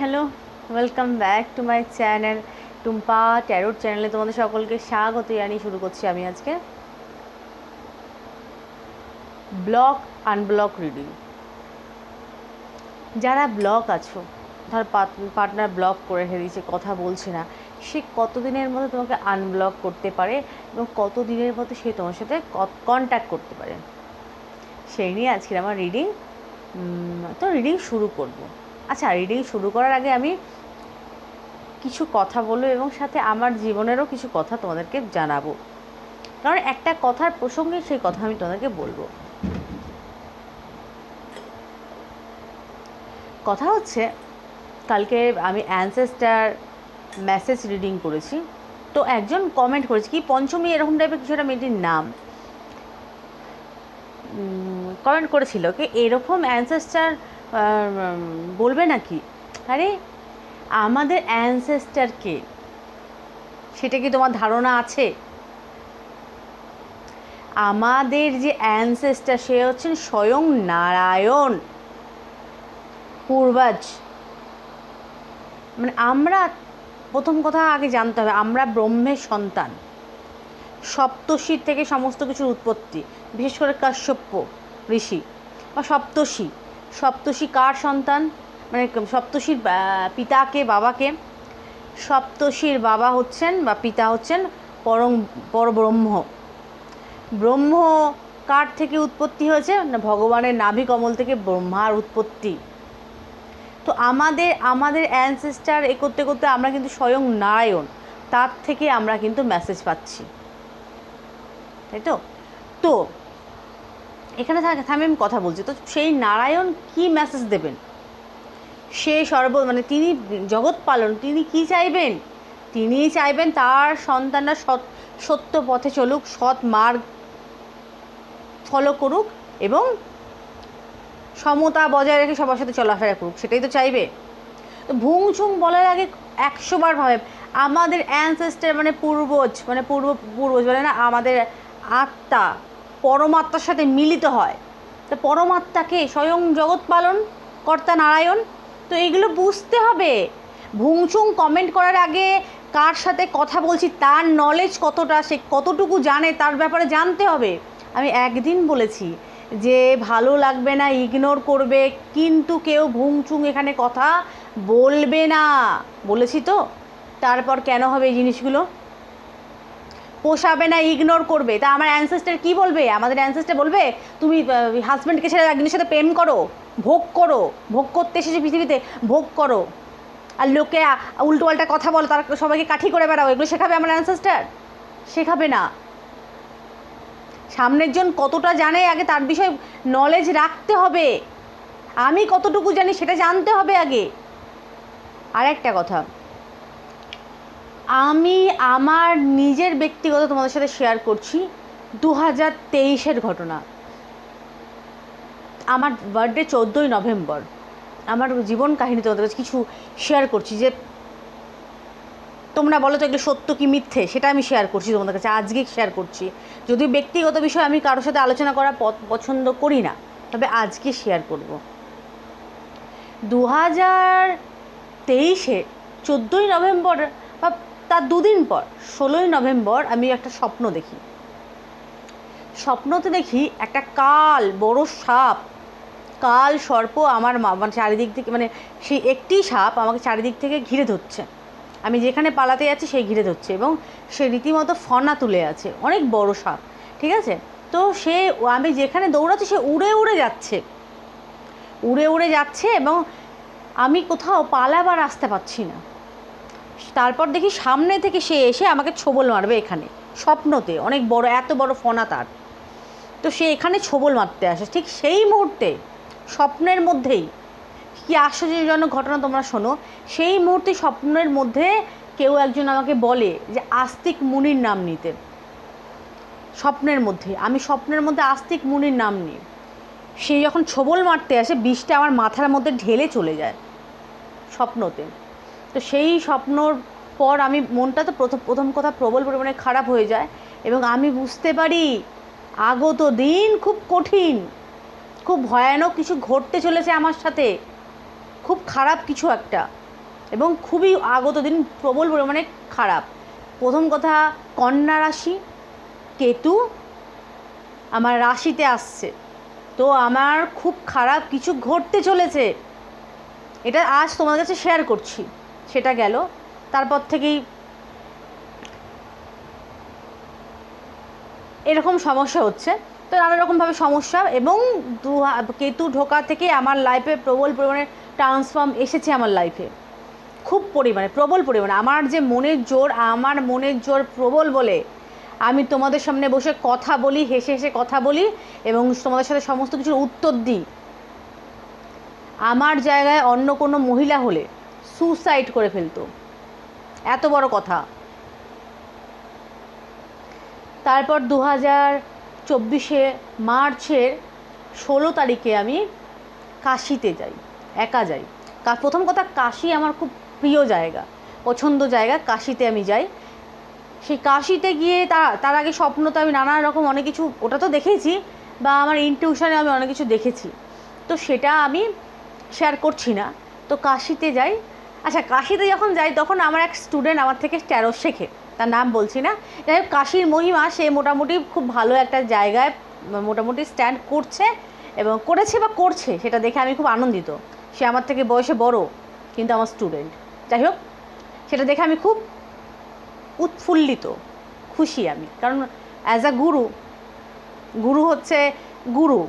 Hello welcome back to my channel Tumpa tarot চ্যানেলে তোমাদের সকলকে স্বাগত জানিয়ে শুরু করছি আমি আজকে। ব্লক আনব্লক রিডিং যারা ব্লক আছো, ধর পার্টনার ব্লক করে রেখে দিয়েছে কথা বলছে না, সে কতদিনের মধ্যে তোমাকে আনব্লক করতে পারে এবং কত দিনের মধ্যে সে তোমার সাথে কন্ট্যাক্ট করতে পারে? সেই নিয়ে আজকের আমার রিডিং তো রিডিং শুরু করব। আচ্ছা রিডিং শুরু করার আগে আমি কিছু কথা বলব এবং সাথে আমার জীবনেরও কিছু কথা তোমাদেরকে জানাব। কারণ একটা কথার প্রসঙ্গে সেই কথা আমি তোমাদেরকে বলব। কথা হচ্ছে, কালকে আমি অ্যানসেস্টার মেসেজ রিডিং করেছি। তো একজন কমেন্ট করেছে কি, পঞ্চমী এরকম টাইপের কিছু একটা মেয়েটির নাম। কমেন্ট করেছিল কি, এরকম অ্যানসেস্টার বলবে নাকি? আরে, আমাদের অ্যানসেস্টারকে সেটা কি তোমার ধারণা আছে? আমাদের যে অ্যানসেস্টার সে হচ্ছেন স্বয়ং নারায়ণ। পূর্বাজ। মানে আমরা, প্রথম কথা আগে জানতে হবে, আমরা ব্রহ্মের সন্তান। সপ্তর্ষির থেকে সমস্ত কিছুর উৎপত্তি, বিশেষ করে কাশ্যপ্য ঋষি বা সপ্তর্ষি। সপ্তর্ষি কার সন্তান? মানে সপ্তর্ষির পিতাকে, বাবাকে। সপ্তর্ষির বাবা হচ্ছেন বা পিতা হচ্ছেন পরম, পরব্রহ্ম। ব্রহ্ম কার থেকে উৎপত্তি হয়েছে? না, ভগবানের নাভি কমল থেকে ব্রহ্মার উৎপত্তি। তো আমাদের আমাদের অ্যানসেস্টার এ করতে করতে আমরা কিন্তু স্বয়ং নারায়ণ। তার থেকে আমরা কিন্তু মেসেজ পাচ্ছি। তাই তো? তো এখানে থামে আমি কথা বলছি। তো সেই নারায়ণ কি মেসেজ দেবেন? সে সর্ব মানে তিনি জগৎ পালন, তিনি কি চাইবেন? তিনি চাইবেন তার সন্তানরা সৎ সত্য পথে চলুক, সৎ মার্গ ফলো করুক এবং সমতা বজায় রেখে সবার সাথে চলাফেরা করুক, সেটাই তো চাইবে। তো ভুংছুং বলার আগে একশোবার ভাবে, আমাদের অ্যানসেস্টার মানে পূর্বজ মানে পূর্ব পূর্বজ বলে না, আমাদের আত্মা পরমাত্মার সাথে মিলিত হয়। তো পরমাত্মাকে স্বয়ং জগৎ পালন, কর্তা নারায়ণ, তো এগুলো বুঝতে হবে। ভুংচুং কমেন্ট করার আগে কার সাথে কথা বলছি, তার নলেজ কতটা, সে কতটুকু জানে, তার ব্যাপারে জানতে হবে। আমি একদিন বলেছি যে, ভালো লাগবে না ইগনোর করবে, কিন্তু কেউ ভুংচুং এখানে কথা বলবে না। বলেছি তো? তারপর কেন হবে এই জিনিসগুলো? পোষাবে না ইগনোর করবে। তা আমার অ্যানসেস্টার কি বলবে? আমাদের অ্যানসেস্টার বলবে, তুমি হাজব্যান্ডকে ছেড়ে একজনের সাথে প্রেম করো, ভোগ করো, ভোগ করতে এসেছে পৃথিবীতে, ভোগ করো। আর লোকে উল্টো পাল্টা কথা বলো, তারা সবাইকে কাঠি করে বেড়াও, এগুলো শেখাবে আমার অ্যানসেস্টার শেখাবে না। সামনের জন কতটা জানে, আগে তার বিষয়ে নলেজ রাখতে হবে। আমি কতটুকু জানি, সেটা জানতে হবে আগে। আর একটা কথা আমি আমার নিজের ব্যক্তিগত তোমাদের সাথে শেয়ার করছি দু হাজার তেইশের ঘটনা। আমার বার্থডে চোদ্দোই নভেম্বর। আমার জীবন কাহিনী তোমাদের কাছে কিছু শেয়ার করছি যে তোমরা বলো তো এগুলো সত্য কি মিথ্যে? সেটা আমি শেয়ার করছি তোমাদের কাছে, আজকে শেয়ার করছি। যদি ব্যক্তিগত বিষয় আমি কারোর সাথে আলোচনা করা পছন্দ করি না, তবে আজকে শেয়ার করব। দু হাজার তেইশে, চোদ্দোই নভেম্বর, বা তার দুদিন পর, ষোলোই নভেম্বর আমি একটা স্বপ্ন দেখি। স্বপ্নতে দেখি একটা কাল, বড় সাপ। কাল সর্প আমার মা মানে চারিদিক থেকে মানে সেই একটি সাপ আমাকে চারিদিক থেকে ঘিরে ধরছে। আমি যেখানে পালাতে যাচ্ছি সেই ঘিরে ধরছে এবং সে রীতিমতো ফনা তুলে আছে। অনেক বড় সাপ, ঠিক আছে? তো সে, আমি যেখানে দৌড়াচ্ছি সে উড়ে উড়ে যাচ্ছে। উড়ে উড়ে যাচ্ছে এবং আমি কোথাও পালাবার আসতে পারছি না। তারপর দেখি সামনে থেকে সে এসে আমাকে ছোবল মারবে এখানে। স্বপ্নতে, অনেক বড়, এত বড় ফনা তার। তো সে এখানে ছোবল মারতে আসে। ঠিক সেই মুহূর্তে, স্বপ্নের মধ্যেই, কি আশ্চর্যজনক ঘটনা তোমরা শোনো, সেই মুহূর্তে স্বপ্নের মধ্যে কেউ একজন আমাকে বলে যে, আস্তিক মুনির নাম নিতে। স্বপ্নের মধ্যে, আমি স্বপ্নের মধ্যে আস্তিক মুনির নাম নিই। সে যখন ছোবল মারতে আসে, বিষটা আমার মাথার মধ্যে ঢেলে চলে যায়, স্বপ্নতে। তো সেই স্বপ্নর পর আমি মনটা তো প্রথম প্রথম কথা প্রবল পরিমাণে খারাপ হয়ে যায় এবং আমি বুঝতে পারি আগত দিন খুব কঠিন, খুব ভয়ানক কিছু ঘটতে চলেছে আমার সাথে, খুব খারাপ কিছু একটা এবং খুবই আগত দিন প্রবল পরিমাণে খারাপ। প্রথম কথা কন্যা রাশি, কেতু আমার রাশিতে আসছে, তো আমার খুব খারাপ কিছু ঘটতে চলেছে, এটা আজ তোমার কাছে শেয়ার করছি। সেটা গেল। তারপর থেকেই এরকম সমস্যা হচ্ছে। তো নানা রকমভাবে সমস্যা এবং দু কেতু ঢোকা থেকে আমার লাইফে প্রবল পরিমাণে ট্রান্সফর্ম এসেছে আমার লাইফে খুব পরিমাণে, প্রবল পরিমাণে। আমার যে মনের জোর, আমার মনের জোর প্রবল বলে আমি তোমাদের সামনে বসে কথা বলি, হেসে হেসে কথা বলি এবং তোমাদের সাথে সমস্ত কিছুর উত্তর দিই। আমার জায়গায় অন্য কোনো মহিলা হলে সুসাইড করে ফেলতো। এত বড় কথা। তারপর দু হাজার চব্বিশে মার্চের ষোলো তারিখে আমি কাশিতে যাই, একা যাই। প্রথম কথা কাশি আমার খুব প্রিয় জায়গা, পছন্দ জায়গা কাশিতে আমি যাই। সেই কাশিতে গিয়ে তার তার আগে স্বপ্ন তো আমি নানা রকম অনেক কিছু, ওটা তো দেখেছি, বা আমার ইনটিউশনে আমি অনেক কিছু দেখেছি। তো সেটা আমি শেয়ার করছি না। তো কাশিতে যাই আচ্ছা কাশিতে যখন যাই, তখন আমার এক স্টুডেন্ট আমার থেকে ট্যারো শেখে। তার নাম বলছি না। যাই কাশির মহিমা, সে মোটামুটি খুব ভালো একটা জায়গায় মোটামুটি স্ট্যান্ড করছে এবং করেছে বা করছে, সেটা দেখে আমি খুব আনন্দিত। সে আমার থেকে বয়সে বড়, কিন্তু আমার স্টুডেন্ট যাই হোক, সেটা দেখে আমি খুব উৎফুল্লিত, খুশি আমি। কারণ অ্যাজ আ গুরু গুরু হচ্ছে গুরু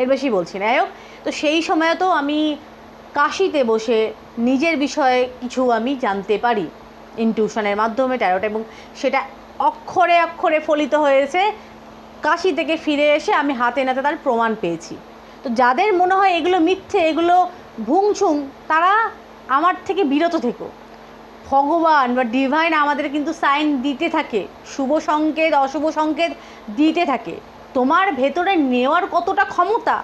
এর বেশি বলছি না। হোক, তো সেই সময় তো আমি কাশিতে বসে নিজের বিষয়ে কিছু আমি জানতে পারি ইনটিউশনের মাধ্যমে ট্যারোট এবং সেটা অক্ষরে অক্ষরে ফলিত হয়েছে। কাশি থেকে ফিরে এসে আমি হাতে নাতে তার প্রমাণ পেয়েছি। তো যাদের মনে হয় এগুলো মিথ্যে, এগুলো ভুংছুং তারা আমার থেকে বিরত থেকো। ভগবান বা ডিভাইন আমাদের কিন্তু সাইন দিতে থাকে, শুভ সংকেত, অশুভ সংকেত দিতে থাকে। তোমার ভেতরে নেওয়ার কতটা ক্ষমতা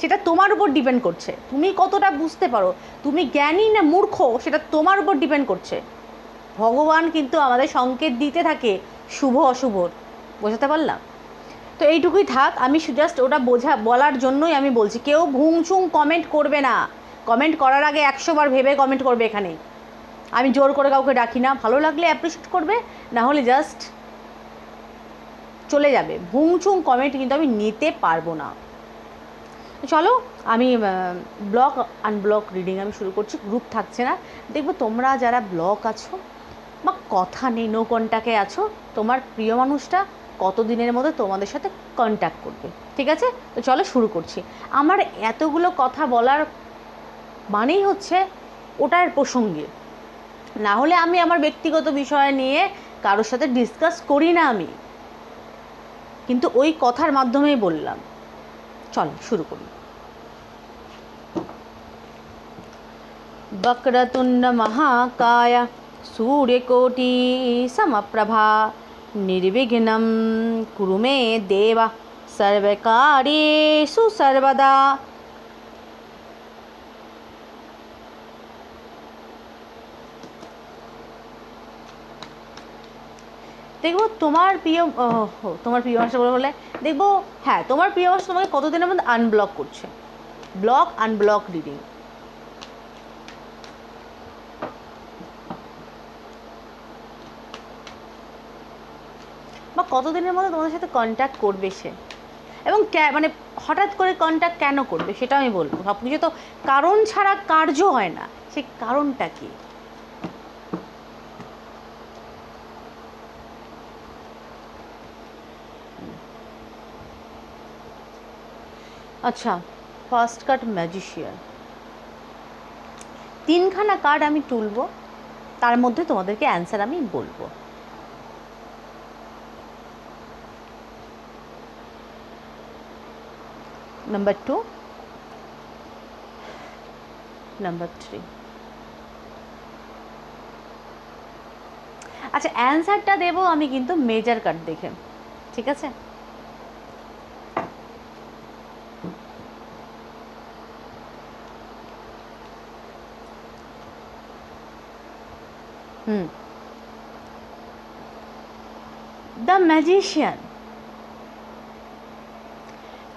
সেটা তোমার উপর ডিপেন্ড করছে। তুমি কতটা বুঝতে পারো? তুমি জ্ঞানী না মূর্খ, সেটা তোমার উপর ডিপেন্ড করছে। ভগবান কিন্তু আমাদের সংকেত দিতে থাকে শুভ অশুভর বোঝাতে পারলাম? তো এইটুকুই থাক, আমি জাস্ট ওটা বোঝা বলার জন্যই আমি বলছি, কেউ ভুংচুং কমেন্ট করবে না। কমেন্ট করার আগে একশো বার ভেবে কমেন্ট করবে এখানে আমি জোর করে কাউকে ডাকি না। ভালো লাগলে অ্যাপ্রিসিয়েট করবে, না হলে জাস্ট চলে যাবে। ভুংচুং কমেন্ট কিন্তু আমি নিতে পারব না। চলো, আমি ব্লক আনব্লক রিডিং আমি শুরু করছি গ্রুপ থাকছে না। দেখব তোমরা যারা ব্লক আছো বা কথা নেই নো কন্ট্যাক্টে আছো, তোমার প্রিয় মানুষটা কত দিনের মধ্যে তোমাদের সাথে কন্ট্যাক্ট করবে, ঠিক আছে? তো চলো শুরু করছি। আমার এতগুলো কথা বলার মানেই হচ্ছে ওটার প্রসঙ্গে। না হলে আমি আমার ব্যক্তিগত বিষয় নিয়ে কারোর সাথে ডিসকাস করি না আমি। কিন্তু ওই কথার মাধ্যমেই বললাম। চল শুরু করি। বক্রতুণ্ড মহাকায় সূর্যকোটি সমপ্রভা নির্বিঘ্নম কুরু মে দেবা সর্বকার্যেষু সর্বদা। দেখব তোমার প্রিয় তোমার প্রিয় মানুষটা বলে বলে দেখব হ্যাঁ তোমার প্রিয় মানুষ তোমাকে কতদিনের মধ্যে আনব্লক করছে? ব্লক আনব্লক রিডিং বা কতদিনের মধ্যে তোমাদের সাথে কন্ট্যাক্ট করবে সে? এবং মানে হঠাৎ করে কন্ট্যাক্ট কেন করবে, সেটা আমি বলব। সব কিছু তো কারণ ছাড়া কার্য হয় না। সেই কারণটা কি? আচ্ছা ফার্স্ট কার্ড ম্যাজিশিয়ান তিনখানা কার্ড আমি তুলবো, তার মধ্যে তোমাদেরকে অ্যান্সার আমি বলব। নাম্বার টু নাম্বার থ্রি আচ্ছা অ্যান্সারটা দেবো আমি কিন্তু মেজার কার্ড দেখে, ঠিক আছে? দ্য ম্যাজিশিয়ান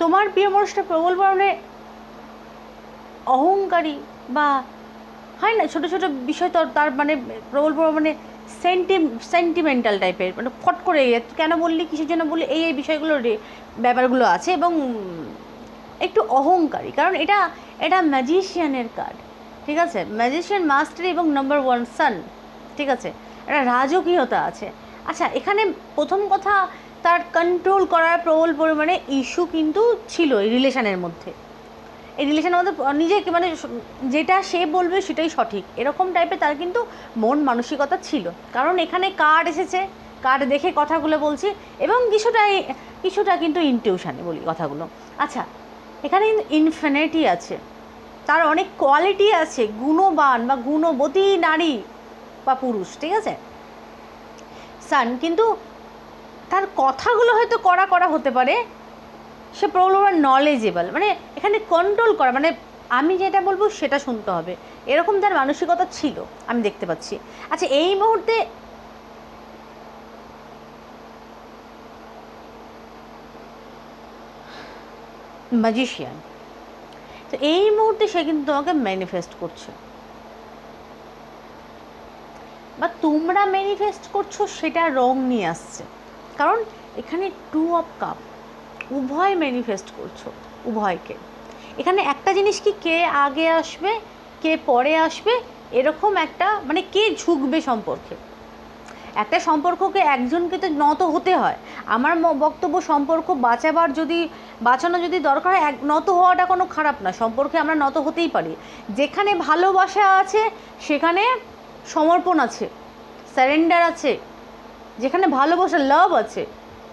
তোমার প্রিয় মানুষটা প্রবল পরিমাণে অহংকারী বা হয় না, ছোটো ছোটো বিষয় তো তার মানে প্রবল মানে সেন্টি সেন্টিমেন্টাল টাইপের মানে ফট করে কেন বললি, কিসের জন্য বললি, এই এই বিষয়গুলো ব্যাপারগুলো আছে এবং একটু অহংকারী, কারণ এটা এটা ম্যাজিশিয়ানের কার্ড ঠিক আছে? ম্যাজিশিয়ান মাস্টার এবং নাম্বার ওয়ান সান ঠিক আছে? একটা রাজকীয়তা আছে। আচ্ছা এখানে প্রথম কথা, তার কন্ট্রোল করার প্রবল পরিমাণে ইস্যু কিন্তু ছিল এই রিলেশনের মধ্যে। এই রিলেশনের মধ্যে নিজেকে মানে যেটা সে বলবে সেটাই সঠিক। এরকম টাইপের তার কিন্তু মন মানসিকতা ছিল। কারণ এখানে কার্ড এসেছে কার্ড দেখে কথাগুলো বলছি এবং কিছুটা কিছুটা কিন্তু ইনটিউশানে বলি কথাগুলো। আচ্ছা এখানে ইনফিনিটি আছে। তার অনেক কোয়ালিটি আছে, গুণবান বা গুণবতী নারী। বা পুরুষ, ঠিক আছে? সান, কিন্তু তার কথাগুলো হয়তো করা করা হতে পারে। সে প্রবলেম নলেজেবল মানে এখানে কন্ট্রোল করা মানে আমি যেটা বলব সেটা শুনতে হবে। এরকম তার মানসিকতা ছিল, আমি দেখতে পাচ্ছি। আচ্ছা এই মুহূর্তে ম্যাজিশিয়ান তো এই মুহূর্তে সে কিন্তু তোমাকে ম্যানিফেস্ট করছে বা তোমরা ম্যানিফেস্ট করছ সেটা রং নিয়ে আসছে। কারণ এখানে টু অফ কাপ উভয় ম্যানিফেস্ট করছ, উভয়কে। এখানে একটা জিনিস কি কে আগে আসবে, কে পরে আসবে, এরকম একটা মানে কে ঝুঁকবে সম্পর্কে। একটা সম্পর্ককে একজনকে তো নত হতে হয়। আমার বক্তব্য সম্পর্ক বাঁচাবার যদি, বাঁচানো যদি দরকার হয়, এক, নত হওয়াটা কোনো খারাপ না, সম্পর্কে আমরা নত হতেই পারি। যেখানে ভালোবাসা আছে, সেখানে সমর্পণ আছে। স্যারেন্ডার আছে, যেখানে ভালোবাসা লাভ আছে,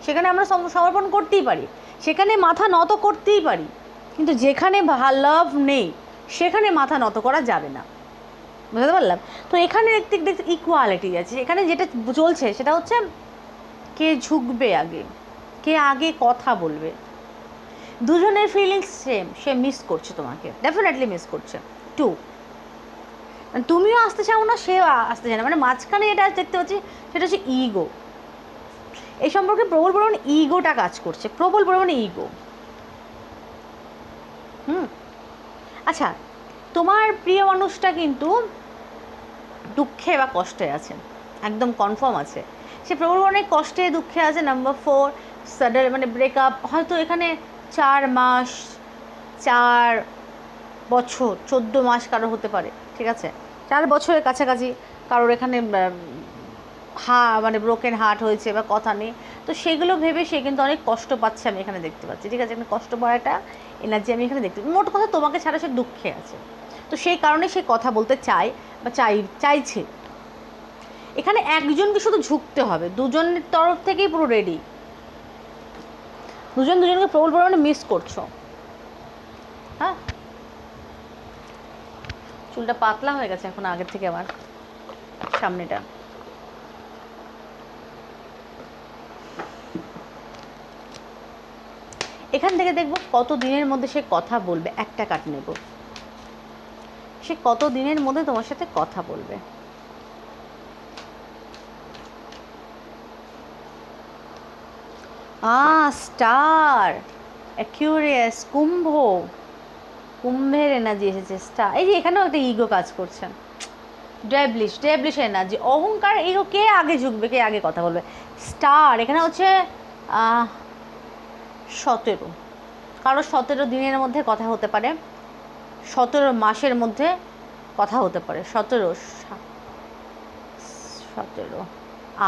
সেখানে আমরা সমর্পণ করতেই পারি, সেখানে মাথা নত করতেই পারি, কিন্তু যেখানে লাভ নেই, সেখানে মাথা নত করা যাবে না। বুঝতে পারলাম? তো এখানে দেখতে দেখতে ইকুয়ালিটি আছে, এখানে যেটা চলছে সেটা হচ্ছে কে ঝুঁকবে আগে, কে আগে কথা বলবে। দুজনের ফিলিংস সেম সে মিস করছে তোমাকে ডেফিনেটলি মিস করছে। টু তুমিও আসতে চাও না, সেও আসতে চায় না। মানে মাঝখানে এটা দেখতে পাচ্ছি, সেটা হচ্ছে ইগো এই সম্পর্কে প্রবল পরিমাণে ইগোটা কাজ করছে, প্রবল পরিমাণে ইগো হুম? আচ্ছা তোমার প্রিয় মানুষটা কিন্তু দুঃখে বা কষ্টে আছে, একদম কনফার্ম আছে। সে প্রবল অনেক কষ্টে, দুঃখে আছে নাম্বার ফোর সাডেন মানে ব্রেকআপ হয়তো এখানে চার মাস, চার বছর, চোদ্দ মাস কারও হতে পারে, ঠিক আছে? চার বছরের কাছাকাছি কারোর এখানে হা মানে ব্রোকেন হার্ট হয়েছে বা কথা নেই, তো সেগুলো ভেবে সে কিন্তু অনেক কষ্ট পাচ্ছে আমি এখানে দেখতে পাচ্ছি, ঠিক আছে? এখানে কষ্ট পাওয়াটা এনার্জি আমি এখানে দেখতে মোট কথা তোমাকে ছাড়া সে দুঃখে আছে। তো সেই কারণে সে কথা বলতে চায় বা চাই, চাইছে। এখানে একজনকে শুধু ঝুঁকতে হবে, দুজনের তরফ থেকেই পুরো রেডি দুজন দুজনকে প্রবল পরিমাণে মিস করছ। হ্যাঁ? চুলটা পাতলা হয়ে গেছে এখন আগের থেকে আমার সামনেটা। এখান থেকে দেখব কত দিনের মধ্যে সে কথা বলবে। একটা কাট নেব। সে কত দিনের মধ্যে তোমার সাথে কথা বলবে। আ স্টার অ্যাকিউরিয়াস কুম্ভ। কুম্ভের এনার্জি এসেছে স্টার এই যে এখানেও একটা ইগো কাজ করছেন ডেবলিশ ডেবলিশ এনার্জি অহংকার ইগো কে আগে ঝুঁকবে, কে আগে কথা বলবে? স্টার এখানে হচ্ছে সতেরো। কারও সতেরো দিনের মধ্যে কথা হতে পারে, সতেরো মাসের মধ্যে কথা হতে পারে। সতেরো সতেরো,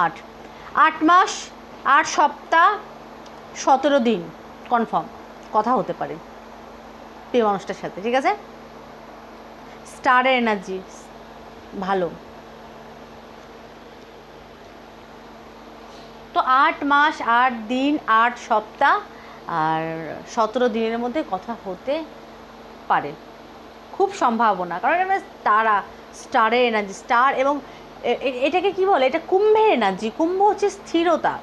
আট। আট মাস, আট সপ্তাহ, সতেরো দিন কনফার্ম কথা হতে পারে। প্রিয় মানুষটার সাথে, ঠিক আছে? স্টারের এনার্জি ভালো। তো আট মাস, আট দিন, আট সপ্তাহ, আর সতেরো দিনের মধ্যে কথা হতে পারে। খুব সম্ভাবনা, কারণ এটা তারা স্টারের এনার্জি স্টার এবং এটাকে কি বলে? এটা কুম্ভের এনার্জি কুম্ভ হচ্ছে স্থিরতা।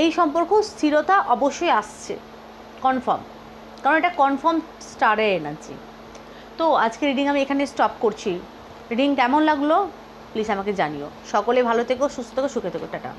এই সম্পর্ক স্থিরতা অবশ্যই আসছে কনফার্ম কারণ এটা কনফার্ম স্টারের এনার্জি তো আজকে রিডিং আমি এখানে স্টপ করছি। রিডিং কেমন লাগল? প্লিজ আমাকে জানিও। সকলে ভালো থেকো, সুস্থ থেকো, সুখে থেকো, টাটা।